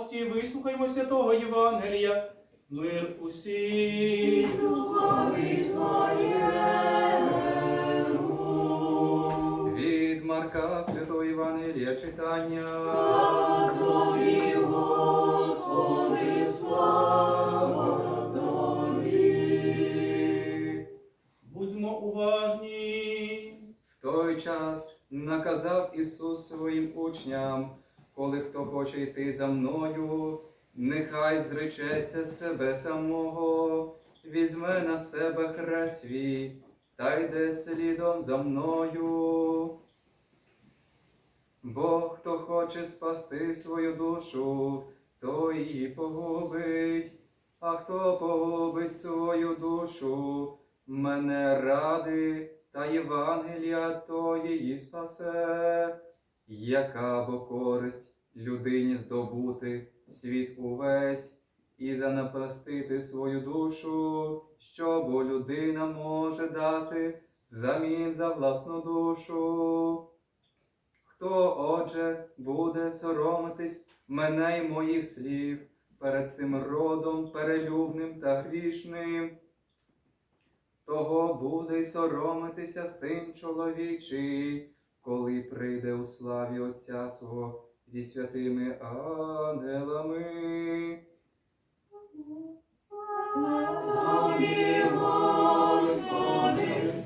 гості, вислухаймо святого Євангелія. Мир усім. Від Марка Святого Євангелія читання. Будьмо уважні. В той час наказав Ісус своїм учням, коли хто хоче йти за мною, нехай зречеться себе самого, візьме на себе хрест свій та йде слідом за мною. Бо хто хоче спасти свою душу, то її погубить, а хто погубить свою душу, мене ради та Євангелія, то її спасе, яка бо користь людині здобути світ увесь і занапастити свою душу, що бо людина може дати взамін за власну душу. Хто, отже, буде соромитись мене й моїх слів перед цим родом перелюбним та грішним, того буде й соромитися син чоловічий, коли прийде у славі Отця свого зі святими ангелами.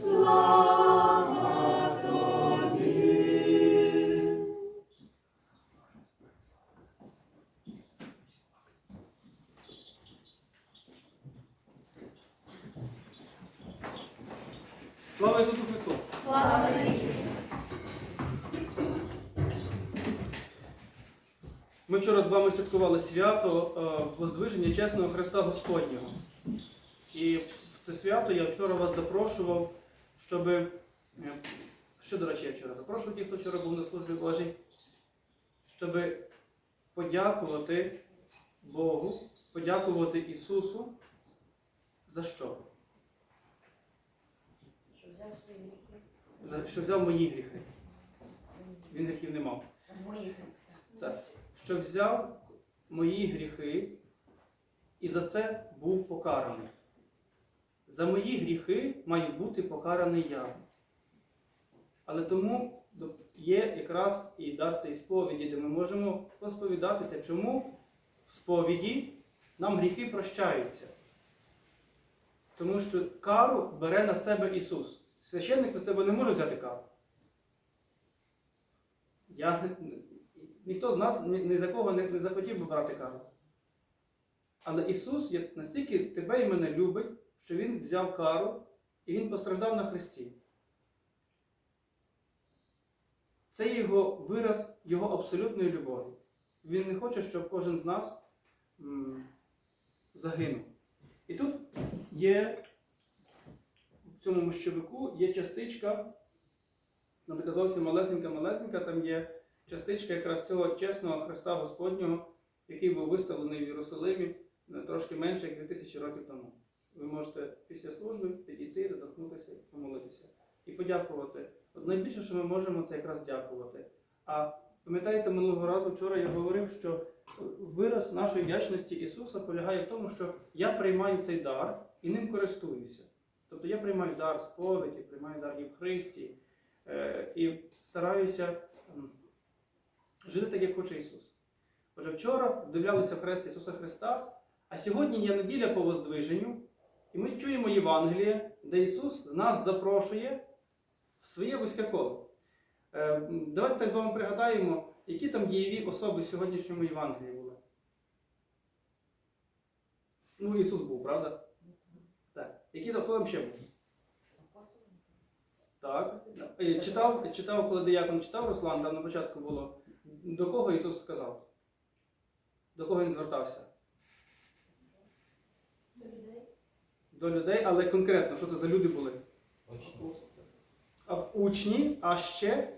Слава Тобі. Слава Ісусу Ми вчора з вами святкували свято е, Воздвиження чесного Христа Господнього. І в це свято я вчора вас запрошував, щоб. е, Що, до речі, я вчора запрошував тих, хто вчора був на службі Божій, щоб подякувати Богу, подякувати Ісусу. За що? Що взяв свої гріхи? За що взяв мої гріхи. Він гріхів не мав. Мої Так. Що взяв мої гріхи і за це був покараний. За мої гріхи маю бути покараний я. Але тому є якраз і дар цієї сповіді, де ми можемо посповідатися, чому в сповіді нам гріхи прощаються. Тому що кару бере на себе Ісус. Священник на себе не може взяти кару. Я, ніхто з нас ні, за кого не, захотів би брати кару. Але Ісус настільки тебе і мене любить, що Він взяв кару і Він постраждав на Христі. Це його вираз Його абсолютної любові. Він не хоче, щоб кожен з нас загинув. І тут є в цьому мощовику є частичка, вона така зовсім малесенька-малесенька, там є частичка якраз цього чесного Христа Господнього, який був виставлений в Єрусалимі трошки менше, як 2000 років тому. Ви можете після служби підійти, доторкнутися помолитися. І подякувати. От найбільше, що ми можемо, це якраз дякувати. А пам'ятаєте, минулого разу вчора я говорив, що вираз нашої вдячності Ісуса полягає в тому, що я приймаю цей дар і ним користуюся. Тобто я приймаю дар сповіді, приймаю дар Євхристії е, і стараюся жити так, як хоче Ісус. Отже, вчора вдивлялися хрест Ісуса Христа, а сьогодні є неділя по воздвиженню, і ми чуємо Євангеліє, де Ісус нас запрошує в своє вузьке коло. Е, Давайте так з вами пригадаємо, які там дієві особи в сьогоднішньому Євангелії були. Ну, Ісус був, правда? Так. Які там, хто там ще був? Так. Е, Читав, читав, коли диякон читав Руслан, там на початку було. До кого Ісус сказав? До кого Він звертався? До людей. До людей, але конкретно, що це за люди були? А учні, а ще?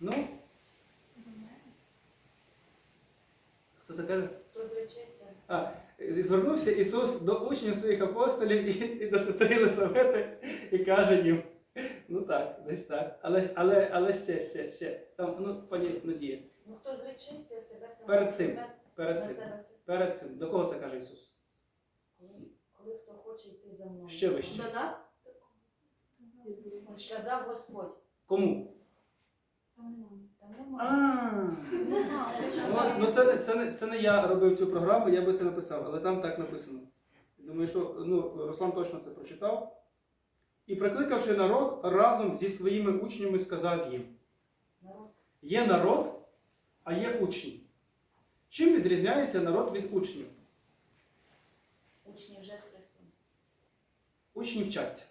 Ну? Хто це каже? Хто? А, звернувся Ісус до учнів своїх апостолів і, і до сестри Єлисавети і каже їм: Ну так, десь так. Але, але, але ще, ще, ще. Там, ну, пані Надія, Ну хто зречеться себе самого Перед цим. перед цим. Перед цим. До кого це каже Ісус? коли, хто хоче йти за мною. Ще вище. До нас? Сказав Господь. Кому? Ну, ну це, не- це, не, це не я робив цю програму, я би це написав, але там так написано. Думаю, що ну, Руслан точно це прочитав. І прикликавши народ, разом зі своїми учнями сказав їм: є народ, а є учні. Чим відрізняється народ від учнів? Учні вже з Христом. Учні вчаться.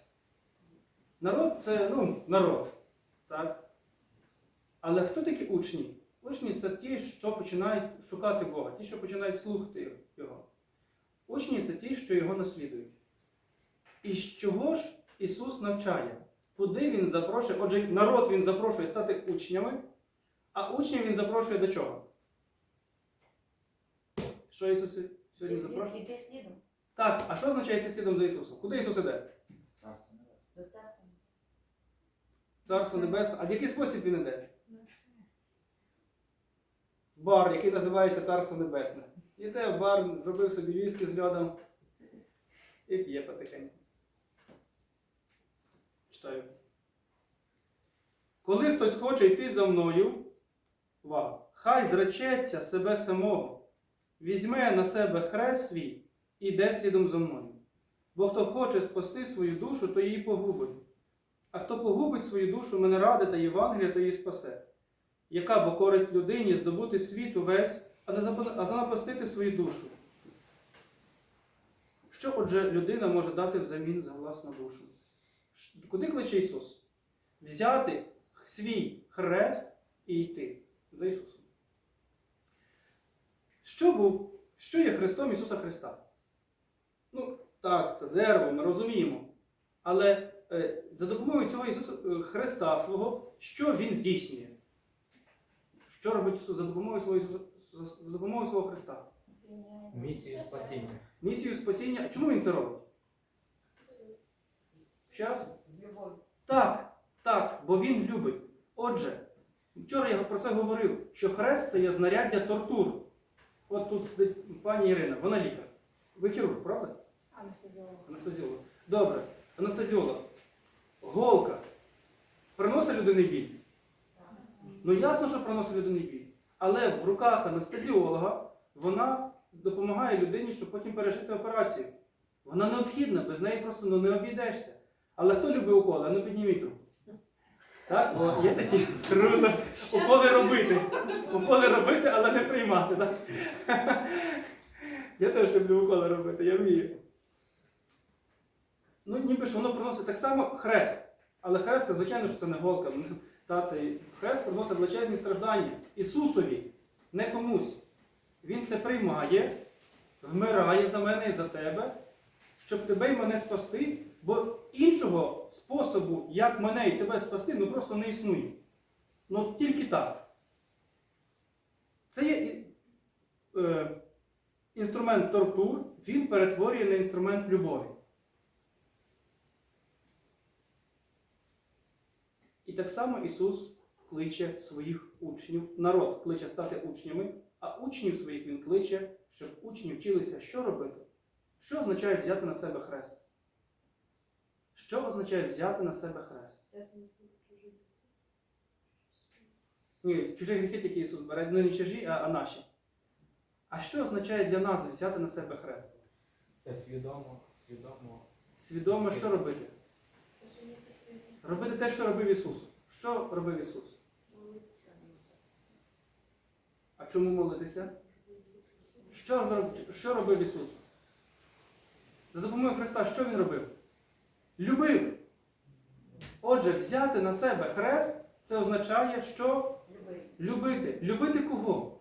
Народ це ну, народ. Так? Але хто такі учні? Учні це ті, що починають шукати Бога, ті, що починають слухати Його. Учні це ті, що його наслідують. І з чого ж Ісус навчає? Куди Він запрошує? Отже, народ Він запрошує стати учнями, а учнів Він запрошує до чого? Що Ісус сьогодні запрошує? Іти слідом Так, а що означає йти слідом за Ісусом? Куди Ісус іде? Царство небесне. Царство Небесне. А в який спосіб він іде? В бар, який називається Царство Небесне. Іде в бар, зробив собі віскі з льодом і п'є потихеньку. Читаю. Коли хтось хоче йти за мною, увага, хай зречеться себе самого, візьме на себе хрест свій і йде слідом за мною. Бо хто хоче спасти свою душу, то її погубить. А хто погубить свою душу, мене ради та Євангелія, то її спасе. Яка бо користь людині здобути світ увесь, а занапастити свою душу? Що отже людина може дати взамін за власну душу? Куди кличе Ісус? Взяти свій хрест і йти за Ісусом. Що, був, що є Христом Ісуса Христа? Ну, так, це дерево, ми розуміємо. Але е, за допомогою цього Ісуса е, Христа свого, що Він здійснює? Що робить Ісус за допомогою свого Ісуса, за допомогою свого Христа? Місію спасіння. Місію спасіння. Чому він це робить? Щас? З любов'ю. Так, так, бо він любить. Отже, вчора я про це говорив, що хрест це є знаряддя тортур. От тут сидить пані Ірина, вона лікар. Ви хірург, правда? Анестезіолог. Анестезіолог. Добре, анестезіолог. Голка приносить людині біль. Ну ясно, що приносить людині біль. Але в руках анестезіолога вона допомагає людині, щоб потім пережити операцію. Вона необхідна, без неї просто ну, не обійдешся. Але хто любить уколи? Ну підніміть руку. Так? О, є такі круто. Уколи робити. Уколи робити, але не приймати. Так? Я теж люблю уколи робити, я вмію. Ну, ніби ж воно приносить так само хрест. Але хрест, це, звичайно, що це не голка. Ну, Та цей хрест приносить величезні страждання. Ісусові, не комусь. Він це приймає, вмирає за мене і за тебе, щоб тебе і мене спасти, бо іншого способу, як мене і тебе спасти, ну просто не існує. Ну тільки так. Це є е, інструмент тортур, він перетворює на інструмент любові. І так само Ісус кличе своїх учнів, народ кличе стати учнями, а учнів своїх Він кличе, щоб учні вчилися, що робити. Що означає взяти на себе хрест? Що означає взяти на себе хрест? Ні, чужі гріхи, які Ісус бере, ну не чужі, а, а наші. А що означає для нас взяти на себе хрест? Це свідомо, свідомо. Свідомо, що робити? Робити те, що робив Ісус. Що робив Ісус? А чому молитися? Що, зроб- що робив Ісус? За допомогою Христа, що Він робив? Любив. Отже, взяти на себе хрест це означає, що Любити. любити. Любити кого?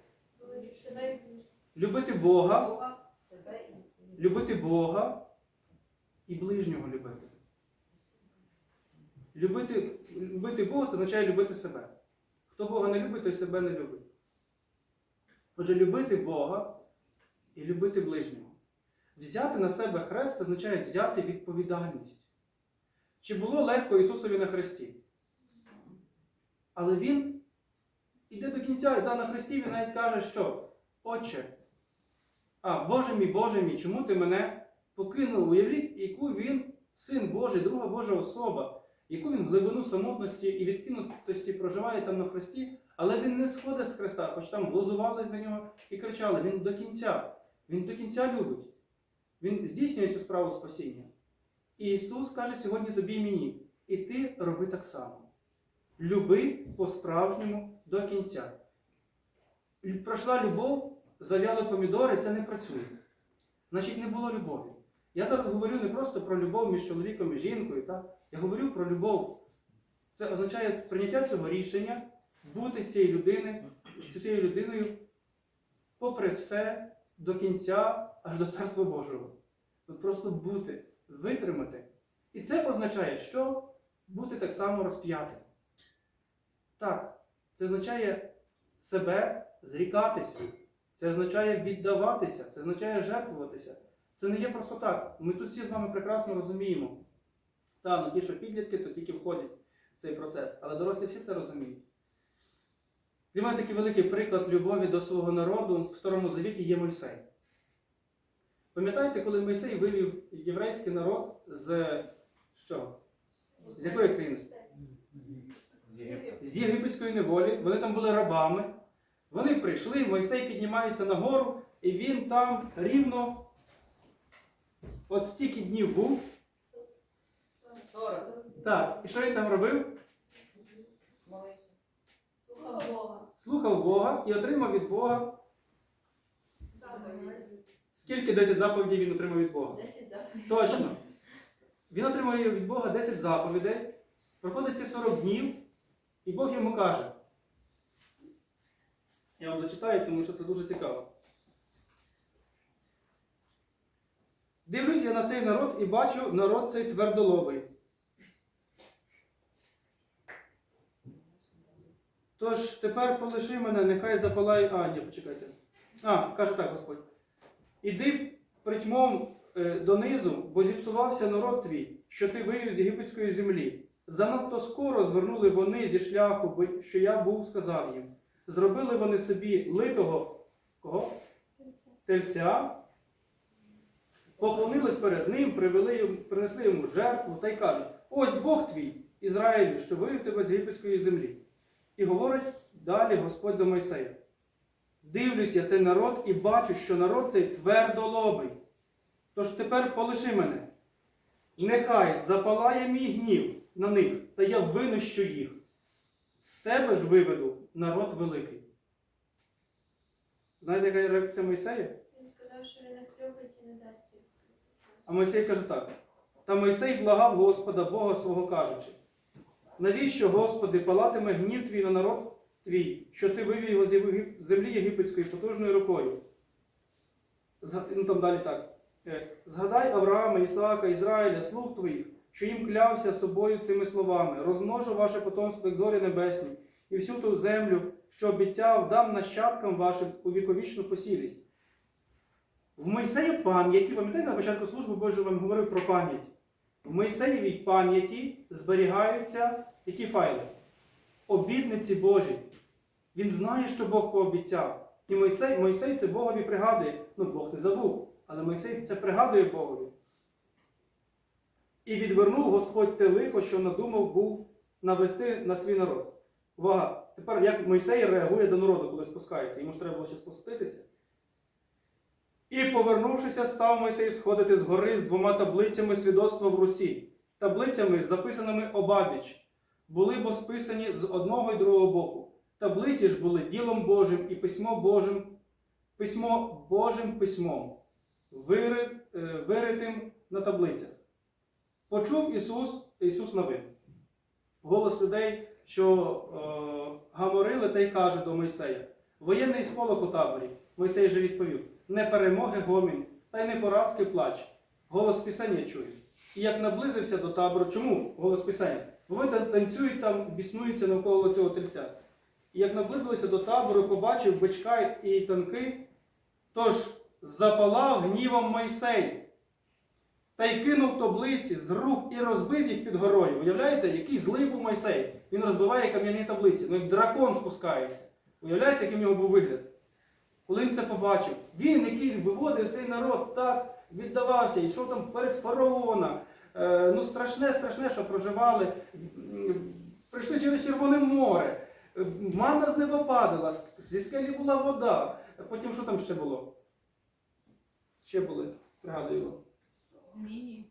Себе, Любити Бога, Бога, себе любити Бога і ближнього любити. Любити, любити Бога це означає любити себе. Хто Бога не любить, той себе не любить. Отже, любити Бога і любити ближнього. Взяти на себе хрест означає взяти відповідальність. Чи було легко Ісусові на хресті? Але Він іде до кінця, іде на хресті, він навіть каже, що Отче, а Боже мій, Боже мій, чому ти мене покинув? Уявіть, яку він син Божий, друга Божа особа, яку він глибину самотності і відкинутості проживає там на хресті, але він не сходить з хреста, хоч там глузувались на нього і кричали. Він до кінця. Він до кінця любить. Він здійснює цю справу спасіння. І Ісус каже сьогодні тобі і мені, і ти роби так само. Люби по-справжньому до кінця. Пройшла любов, зав'яли помідори, це не працює. Значить, не було любові. Я зараз говорю не просто про любов між чоловіком і жінкою, так? я говорю про любов. Це означає прийняття цього рішення, бути з цією людиною, з цією людиною, попри все, до кінця, аж до Царства Божого. Просто бути, витримати. І це означає, що бути так само розп'ятим. Так, це означає себе зрікатися. Це означає віддаватися, це означає жертвуватися. Це не є просто так. Ми тут всі з вами прекрасно розуміємо. Та, ну ті, що підлітки, то тільки входять в цей процес. Але дорослі всі це розуміють. Для мене такий великий приклад любові до свого народу в Старому Завіті є Мойсей. Пам'ятаєте, коли Мойсей вивів єврейський народ з що? З якої країни? З з єгипетської неволі, вони там були рабами. Вони прийшли, Мойсей піднімається на гору, і він там рівно от стільки днів був. Сорок. Так, і що він там робив? Молився. Слава Бога. Слухав Бога і отримав від Бога. Скільки 10 заповідей він отримав від Бога? Десять заповідей. Точно. Він отримав від Бога 10 заповідей. Проходить ці 40 днів, і Бог йому каже. Я вам зачитаю, тому що це дуже цікаво. Дивлюсь я на цей народ і бачу народ цей твердолобий. Тож тепер полиши мене, нехай запалає. А, ні, почекайте. А, каже так Господь. Іди притьмом е, донизу, бо зіпсувався народ твій, що ти вивів з єгипетської землі. Занадто скоро звернули вони зі шляху, що я був сказав їм. Зробили вони собі литого кого? тельця, поклонились перед ним, привели, принесли йому жертву та й кажуть: ось Бог твій, Ізраїлю, що вивів тебе з єгипетської землі. І говорить далі Господь до Мойсея. Дивлюсь я цей народ і бачу, що народ цей твердолобий. Тож тепер полиши мене. Нехай запалає мій гнів на них, та я винищу їх. З тебе ж виведу народ великий. Знаєте, яка реакція Мойсея? Він сказав, що він їх любить і не дасть їх. А Мойсей каже так. Та Мойсей благав Господа Бога свого кажучи. Навіщо, Господи, палатиме гнів твій на народ твій, що ти вивів його з землі єгипетської потужною рукою? Ну там далі так. Е, Згадай Авраама, Ісаака, Ізраїля, слуг твоїх, що їм клявся собою цими словами: розмножу ваше потомство, як зорі небесні, і всю ту землю, що обіцяв, дам нащадкам вашим у віковічну посілість. В Мойсеї пам'яті, пам'ятаєте, на початку служби Божої вам говорив про пам'ять. В Мойсеєвій пам'яті зберігаються які файли? Обітниці Божі. Він знає, що Бог пообіцяв. І Мойсей, Мойсей це Богові пригадує. Ну, Бог не забув, але Мойсей це пригадує Богові. І відвернув Господь те лихо, що надумав був навести на свій народ. Увага! Тепер як Мойсей реагує до народу, коли спускається? Йому ж треба було ще спуститися. І, повернувшися, став Мойсей сходити з гори з двома таблицями свідоцтва в руці, таблицями, записаними обабіч, були бо списані з одного й другого боку. Таблиці ж були ділом Божим і письмо Божим, письмо Божим письмом, е, виритим на таблицях. Почув Ісус, Ісус новин. Голос людей, що е, гаморили, та й каже до Мойсея: Воєнний сполох у таборі. Мойсей же відповів: не перемоги гомін, та й не поразки плач. Голос пісень я чую. І як наблизився до табору, чому голос пісень? Вони танцюють там, біснуються навколо цього тельця. І як наблизилися до табору, побачив бичка і танки, тож запалав гнівом Мойсей та й кинув таблиці з рук і розбив їх під горою. Уявляєте, який злий був Мойсей? Він розбиває кам'яні таблиці, ну як дракон спускається. Уявляєте, який в нього був вигляд? Коли він це побачив, він, який виводив цей народ, так віддавався, йшов там перед фараона. Е, ну, страшне, страшне, що проживали. Прийшли через Червоне море. Е, Манна з неба падала, зі скелі була вода. Потім що там ще було? Ще були, пригадую. Змії.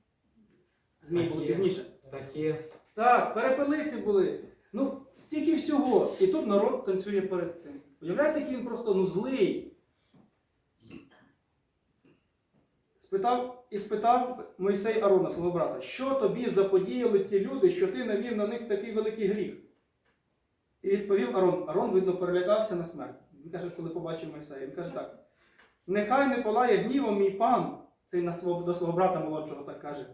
Змії були пізніше. Птахи. Так, перепелиці були. Ну, стільки всього. І тут народ танцює перед цим. Уявляєте, який він просто ну, злий. Спитав, і спитав Мойсей Арона, свого брата, що тобі заподіяли ці люди, що ти навів на них такий великий гріх? І відповів Арон. Арон, видно, перелякався на смерть. Він каже, коли побачив Мойсея, він каже так: нехай не палає гнівом мій пан, цей на свого, до свого брата молодшого так каже.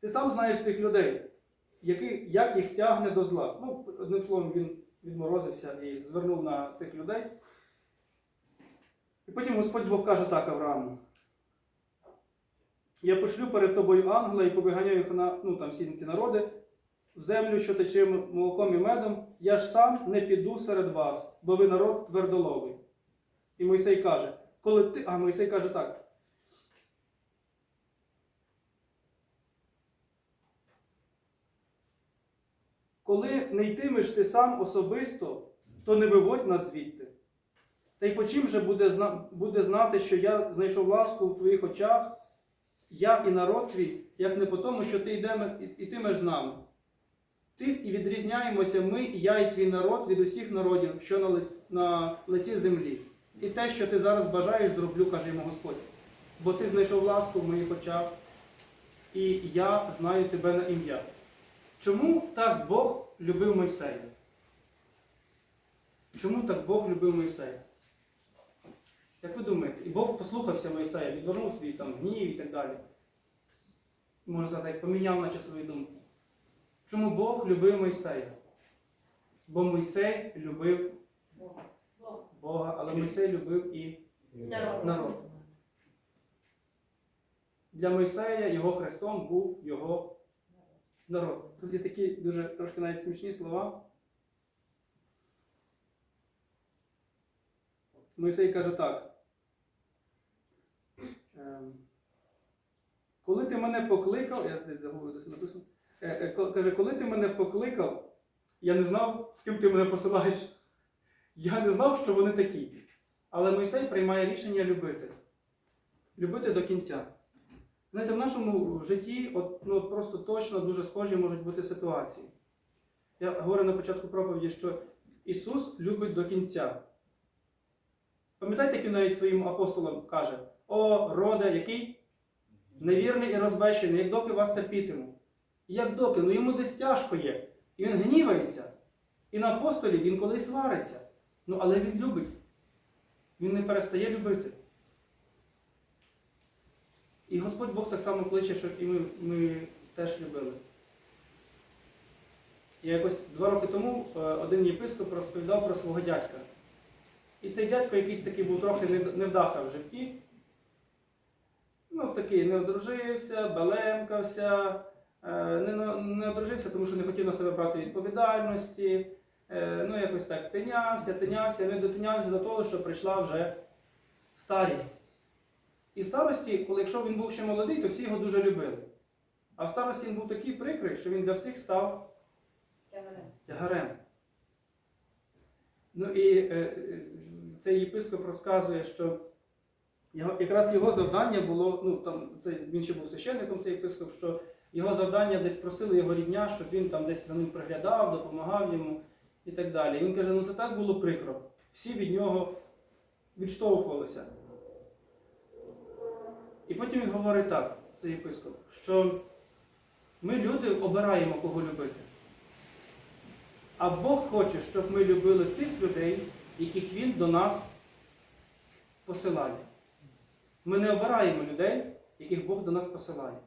Ти сам знаєш цих людей, який, як їх тягне до зла. Ну, одним словом, він відморозився і звернув на цих людей. І потім Господь Бог каже так Аврааму. Я пошлю перед тобою ангела і повиганяю їх на ну, там, всі ті народи в землю, що тече молоком і медом. Я ж сам не піду серед вас, бо ви народ твердоловий. І Мойсей каже, коли ти. А Мойсей каже так. Коли не йтимеш ти сам особисто, то не виводь нас звідти. Та й по чим же буде, буде знати, що я знайшов ласку в твоїх очах, я і народ твій, як не по тому, що ти йдеме, і- ітимеш з нами. Тим і відрізняємося ми, і я, і твій народ від усіх народів, що на лиці, на лиці землі. І те, що ти зараз бажаєш, зроблю, каже йому Господь. Бо ти знайшов ласку в моїх очах, і я знаю тебе на ім'я. Чому так Бог любив Мойсея? Чому так Бог любив Мойсея? Як ви думаєте, і Бог послухався Мойсея, відвернув свій там гнів і так далі. Можна сказати, як поміняв наче свою думку. Чому Бог любив Мойсея? Бо Мойсей любив Бога. Але Мойсей любив і Народ. народ. Для Мойсея його Христом був його народ. Тут є такі дуже трошки навіть смішні слова. Мойсей каже так. Ем, Коли ти мене покликав, я десь загублю, десь написано. Е, е, Каже, коли ти мене покликав, я не знав, з ким ти мене посилаєш. Я не знав, що вони такі. Але Мойсей приймає рішення любити. Любити до кінця. Знаєте, в нашому житті от, ну, просто точно дуже схожі можуть бути ситуації. Я говорю на початку проповіді, що Ісус любить до кінця. Пам'ятаєте, як він навіть своїм апостолам каже: О, роде, який? Невірний і розбещений, як доки вас терпітиму. Як доки? Ну йому десь тяжко є. І він гнівається. І на апостолів він колись свариться. Ну, але він любить. Він не перестає любити. І Господь Бог так само кличе, щоб і ми, ми теж любили. Я якось два роки тому е, один єпископ розповідав про свого дядька. І цей дядько якийсь такий був трохи невдаха в житті. Ну, такий не одружився, балемкався, е, не, не одружився, тому що не хотів на себе брати відповідальності. Е, Ну, якось так тинявся, тинявся, не дотинявся до того, що прийшла вже старість. І в старості, коли якщо він був ще молодий, то всі його дуже любили. А в старості він був такий прикрий, що він для всіх став Тягарем. тягарем. Ну і е, е, цей єпископ розказує, що його, якраз його завдання було, ну там це, він ще був священником, цей єпископ, що його завдання десь просили його рідня, щоб він там десь за ним приглядав, допомагав йому і так далі. І він каже, ну це так було прикро. Всі від нього відштовхувалися. І потім він говорить так, цей єпископ, що ми люди обираємо, кого любити. А Бог хоче, щоб ми любили тих людей, яких Він до нас посилає. Ми не обираємо людей, яких Бог до нас посилає.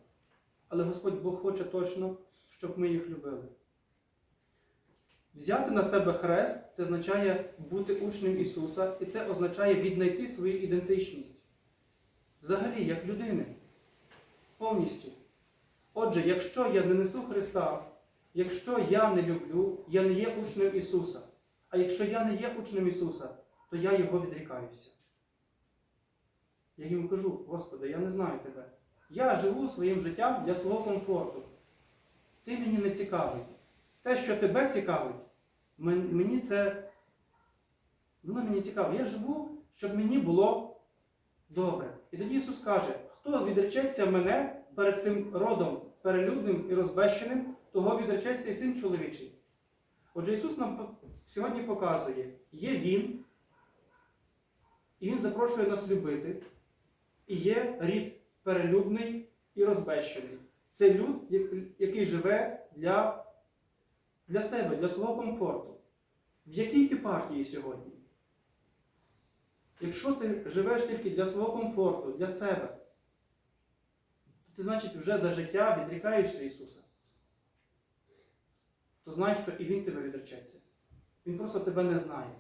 Але Господь Бог хоче точно, щоб ми їх любили. Взяти на себе хрест це означає бути учнем Ісуса, і це означає віднайти свою ідентичність. Взагалі, як людини. Повністю. Отже, якщо я не несу Христа, якщо я не люблю, я не є учнем Ісуса. А якщо я не є учнем Ісуса, то я Його відрікаюся. Я йому кажу, Господи, я не знаю тебе. Я живу своїм життям для свого комфорту. Ти мені не цікавий. Те, що тебе цікавить, мені це. Воно мені цікаво. Я живу, щоб мені було добре. І тоді Ісус каже, хто відречеться мене перед цим родом перелюдним і розбещеним, того відречеться і син чоловічий. Отже, Ісус нам сьогодні показує, є Він, і Він запрошує нас любити, і є рід перелюдний і розбещений. Це люд, який живе для, для себе, для свого комфорту. В якій ти партії сьогодні? Якщо ти живеш тільки для свого комфорту, для себе, то ти, значить, вже за життя відрікаєшся Ісуса. То знай, що і Він тебе відречеться. Він просто тебе не знає.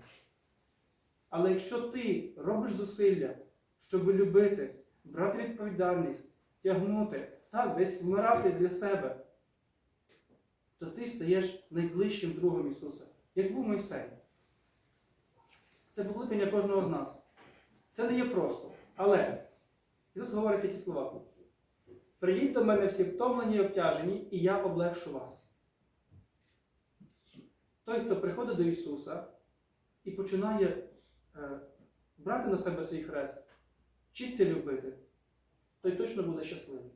Але якщо ти робиш зусилля, щоб любити, брати відповідальність, тягнути, так, десь вмирати для себе, то ти стаєш найближчим другом Ісуса, як був Мойсей. Це покликання кожного з нас. Це не є просто. Але Ісус говорить такі слова. Прийдіть до мене всі втомлені і обтяжені, і я облегшу вас. Той, хто приходить до Ісуса і починає е, брати на себе свій хрест, вчиться любити, той точно буде щасливий.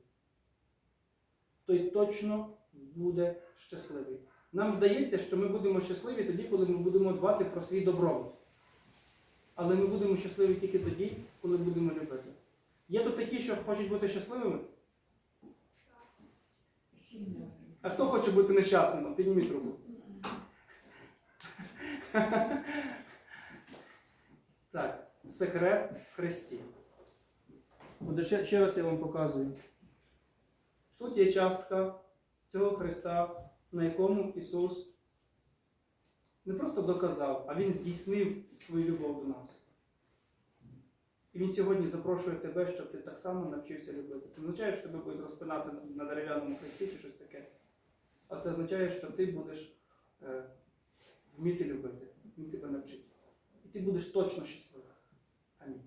Той точно буде щасливий. Нам здається, що ми будемо щасливі тоді, коли ми будемо дбати про свій добробут. Але ми будемо щасливі тільки тоді, коли будемо любити. Є тут такі, що хочуть бути щасливими, а хто хоче бути нещасним? Підніміть руку. Так, секрет Христі. Буде ще, ще раз я вам показую. Тут є частка цього Христа, на якому Ісус не просто доказав, а Він здійснив свою любов до нас. І Він сьогодні запрошує тебе, щоб ти так само навчився любити. Це означає, що тебе будуть розпинати на дерев'яному хресті чи щось таке. А це означає, що ти будеш е, вміти любити. Він тебе навчить. І ти будеш точно щасливий. Амінь.